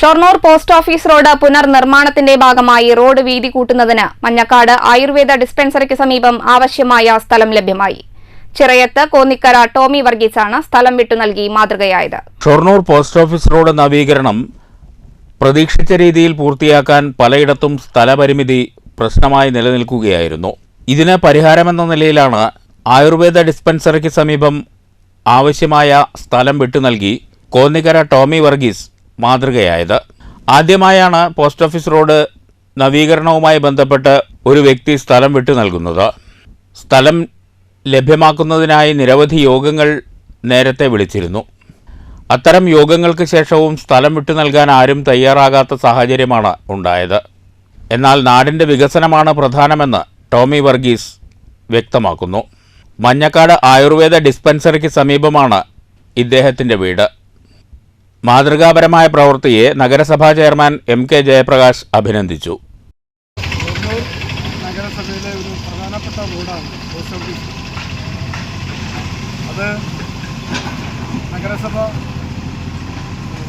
Shoranur post office road പുനർനിർമ്മാണത്തിന്റെ ഭാഗമായി road വീതി കൂട്ടുന്നതിന് മഞ്ഞക്കാട് ആയുർവേദ ഡിസ്പെൻസറിക്ക് സമീപം ആവശ്യമായ സ്ഥലം ലഭ്യമായി. ചിറയത്ത് കോന്നിക്കര ടോമി വർഗീസാണ് സ്ഥലം വിട്ടു നൽകി മാതൃകയായത്. ഷൊർണൂർ പോസ്റ്റ് ഓഫീസ് റോഡ് നവീകരണം പ്രതീക്ഷിച്ച രീതിയിൽ പൂർത്തിയാക്കാൻ പലയിടത്തും സ്ഥലപരിമിതി പ്രശ്നമായി നിലനിൽക്കുകയായിരുന്നു. ഇതിന് പരിഹാരമെന്ന നിലയിലാണ് ആയുർവേദ ഡിസ്പെൻസറിക്ക് സമീപം ആവശ്യമായ സ്ഥലം വിട്ടു നൽകി കോന്നിക്കര ടോമി വർഗീസ് മാതൃകയായത്. ആദ്യമായാണ് പോസ്റ്റ് ഓഫീസ് റോഡ് നവീകരണവുമായി ബന്ധപ്പെട്ട് ഒരു വ്യക്തി സ്ഥലം വിട്ടു നൽകുന്നത്. സ്ഥലം ലഭ്യമാക്കുന്നതിനായി നിരവധി യോഗങ്ങൾ നേരത്തെ വിളിച്ചിരുന്നു. അത്തരം യോഗങ്ങൾക്ക് ശേഷവും സ്ഥലം വിട്ടു നൽകാൻ ആരും തയ്യാറാകാത്ത സാഹചര്യമാണ് ഉണ്ടായത്. എന്നാൽ നാടിന്റെ വികസനമാണ് പ്രധാനമെന്ന് ടോമി വർഗീസ് വ്യക്തമാക്കുന്നു. മഞ്ഞക്കാട് ആയുർവേദ ഡിസ്പെൻസറിക്ക് സമീപമാണ് ഇദ്ദേഹത്തിന്റെ വീട്. മാതൃകാപരമായ പ്രവൃത്തിയെ നഗരസഭാ ചെയർമാൻ എം കെ ജയപ്രകാശ് അഭിനന്ദിച്ചു. നഗരസഭയിലെ പ്രധാനപ്പെട്ട റോഡാണ് പോസ്റ്റ് അത് നഗരസഭ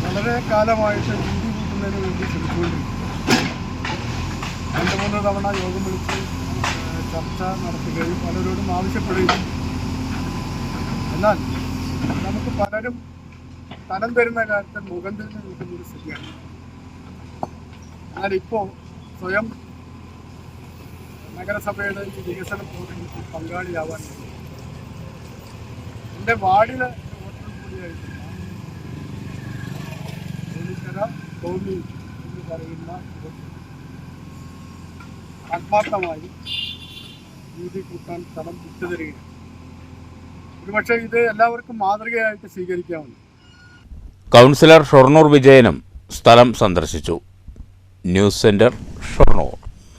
വളരെ കാലമായിട്ട് വീതി കൂട്ടുന്നതിന് വേണ്ടി ശ്രമിച്ചുകൊണ്ടിരിക്കും രണ്ട് മൂന്ന് തവണ യോഗം വിളിച്ച് ചർച്ച നടത്തുകയും പലരോടും ആവശ്യപ്പെടുകയും എന്നാൽ നമുക്ക് പലരും സ്ഥലം തരുന്ന കാലത്ത് മുഖം തിരിഞ്ഞ് നിൽക്കുന്ന ഒരു സ്ഥിതിയാണ്. എന്നാലിപ്പോ സ്വയം നഗരസഭയുടെ വികസന പ്രവർത്തനത്തിൽ പങ്കാളിയാവാൻ എന്റെ വാർഡിലെ വോട്ടർ കൂടിയായിട്ട് എന്ന് പറയുന്ന ആത്മാർത്ഥമായി വീതി കൂട്ടാൻ സ്ഥലം വിട്ടുതരികയാണ്. ഒരുപക്ഷെ ഇത് എല്ലാവർക്കും മാതൃകയായിട്ട് സ്വീകരിക്കാവുന്നു കൗൺസിലർ ഷൊർണൂർ വിജയനും സ്ഥലം സന്ദർശിച്ചു. News centre Shoranur.